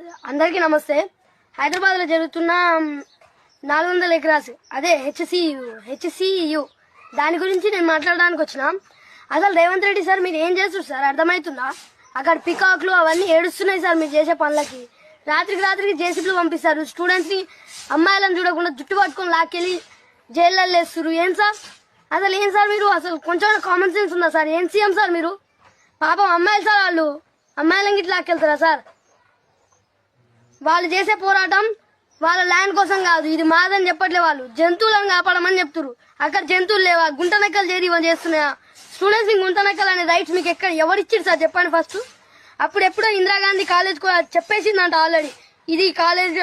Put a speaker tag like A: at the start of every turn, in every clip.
A: అందరికీ నమస్తే. హైదరాబాద్లో జరుగుతున్న నాలుగు వందల ఎకరాస్ అదే హెచ్సియు హెచ్సియు. దాని గురించి నేను మాట్లాడడానికి వచ్చిన. అసలు రేవంత్ రెడ్డి సార్ మీరు ఏం చేస్తారు సార్? అర్థమవుతుందా? అక్కడ పికాక్లు అవన్నీ ఏడుస్తున్నాయి సార్ మీరు చేసే పనులకి. రాత్రికి రాత్రికి జేసీబీలు పంపిస్తారు. స్టూడెంట్స్ని అమ్మాయిలను చూడకుండా జుట్టు పట్టుకొని లాక్కెళ్ళి జైల్లో వేస్తారు ఏం సార్? అసలు ఏం సార్ మీరు? అసలు కొంచెం కామన్ సెన్స్ ఉందా సార్? ఏం సీఎం సార్ మీరు? పాపం అమ్మాయిలు సార్ వాళ్ళు. అమ్మాయిలను లాక్కెళ్తారా సార్? వాళ్ళు చేసే పోరాటం వాళ్ళ ల్యాండ్ కోసం కాదు. ఇది మాదని చెప్పట్లే వాళ్ళు. జంతువులను కాపాడమని చెప్తున్నారు అక్కడ జంతువులు లేవా? గుంట నక్కలు చేరి ఇవన్నీ చేస్తున్నాయా? స్టూడెంట్స్ మీకు గుంట నక్కలు అనే రైట్స్ మీకు ఎక్కడ ఎవరిచ్చారు సార్? చెప్పండి ఫస్ట్ అప్పుడు ఎప్పుడో ఇందిరాగాంధీ కాలేజ్ చెప్పేసిందంట ఆల్రెడీ ఇది కాలేజ్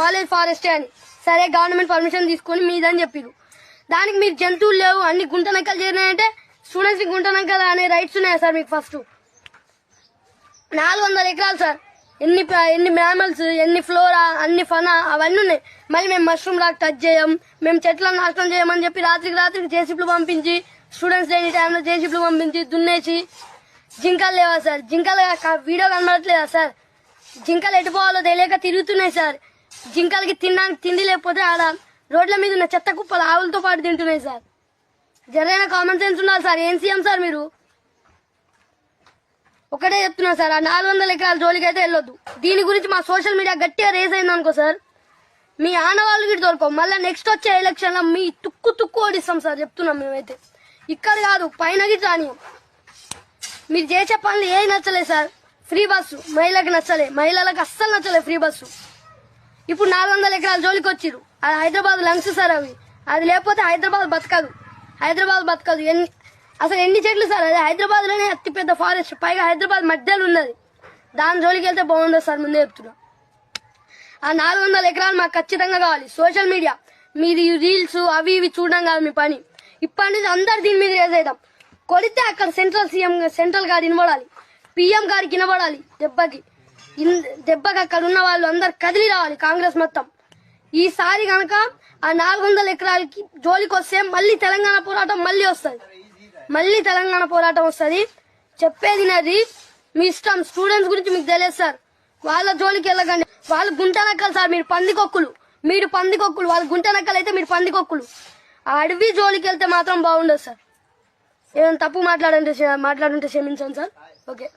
A: కాలేజ్ ఫారెస్టే అని. సరే గవర్నమెంట్ పర్మిషన్ తీసుకొని మీదని చెప్పారు దానికి మీరు జంతువులు లేవు అన్ని గుంట నక్కలు చేరినాయంటే స్టూడెంట్స్ గుంట నక్కలు అనే రైట్స్ ఉన్నాయా సార్ మీకు ఫస్ట్ నాలుగు వందల ఎకరాలు సార్. ఎన్ని ఎన్ని మ్యామల్స్ ఎన్ని ఫ్లోరా అన్ని ఫనా అవన్నీ ఉన్నాయి. మళ్ళీ మేము మష్రూమ్ రాక్ టచ్ చేయం మేము చెట్లను నాశనం చేయమని చెప్పి రాత్రికి రాత్రికి జేసీబీలు పంపించి స్టూడెంట్స్ లేని టైంలో జేసీబీలు పంపించి దున్నేసి జింకలు లేవా సార్? జింకలు వీడియో కనబడట్లేదా సార్? జింకలు ఎటుపోవాలో తెలియక తిరుగుతున్నాయి సార్. జింకలకి తినడానికి తిండి లేకపోతే ఆడ రోడ్ల మీద ఉన్న చెత్త కుప్పలు ఆవులతో పాటు తింటున్నాయి సార్. జరైన కామన్ సెన్స్ ఉండాలి సార్. ఏం సీఎం సార్ మీరు? ఒకటే చెప్తున్నా సార్ ఆ నాలుగు వందల ఎకరాల జోలికి అయితే వెళ్ళొద్దు. దీని గురించి మా సోషల్ మీడియా గట్టిగా రేస్ అయింది అనుకో సార్. మీ ఆనవాళ్ళు గిట్ దొరకవు మళ్ళీ నెక్స్ట్ వచ్చే ఎలక్షన్లో మీ తుక్కు తుక్కు ఓడిస్తాం సార్ చెప్తున్నాం మేమైతే. ఇక్కడ కాదు పైన గిట్ట రానియం మీరు చేసే పనులు ఏ నచ్చలేదు సార్. ఫ్రీ బస్సు మహిళలకు నచ్చలే. మహిళలకు అస్సలు నచ్చలే ఫ్రీ బస్సు. ఇప్పుడు నాలుగు వందల ఎకరాల జోలికి వచ్చిరు అది హైదరాబాద్ లంగ్స్ సార్ అవి. అది లేకపోతే హైదరాబాద్ బతకదు. హైదరాబాద్ బతకదు. ఎన్ని అసలు ఎన్ని చెట్లు సార్? అది హైదరాబాద్లోనే అతి పెద్ద ఫారెస్ట్. పైగా హైదరాబాద్ మధ్యలో ఉన్నది. దాని జోలికి వెళ్తే బాగుండదు సార్ ముందే చెప్తున్నా. ఆ నాలుగు వందల ఎకరాలు మాకు ఖచ్చితంగా కావాలి. Social media. మీది రీల్స్ అవి ఇవి చూడడం కాదు మీ పని. ఇప్పటి నుంచి అందరు దీని మీద రేజ్ అవుతాం. కొడితే అక్కడ సెంట్రల్ సీఎం సెంట్రల్ గారు వినబడాలి. పిఎం గారికి వినబడాలి దెబ్బకి. దెబ్బకి అక్కడ ఉన్న వాళ్ళు అందరు కదిలి రావాలి కాంగ్రెస్ మొత్తం. ఈసారి కనుక ఆ నాలుగు వందల ఎకరాలకి జోలికి వస్తే మళ్ళీ తెలంగాణ పోరాటం మళ్ళీ వస్తుంది. మళ్ళీ తెలంగాణ పోరాటం వస్తుంది. చెప్పేది నాది మీ ఇష్టం. స్టూడెంట్స్ గురించి మీకు తెలియదు సార్. వాళ్ళ జోలికి వెళ్ళకండి. వాళ్ళు గుంట నక్కలు సార్ మీరు పందికొక్కులు. మీరు పందికొక్కులు. వాళ్ళు గుంట నక్కలు అయితే మీరు పందికొక్కులు. ఆ అడవి జోలికి వెళ్తే మాత్రం బాగుండదు సార్. ఏదైనా తప్పు మాట్లాడంటే మాట్లాడుంటే క్షమించండి సార్. ఓకే.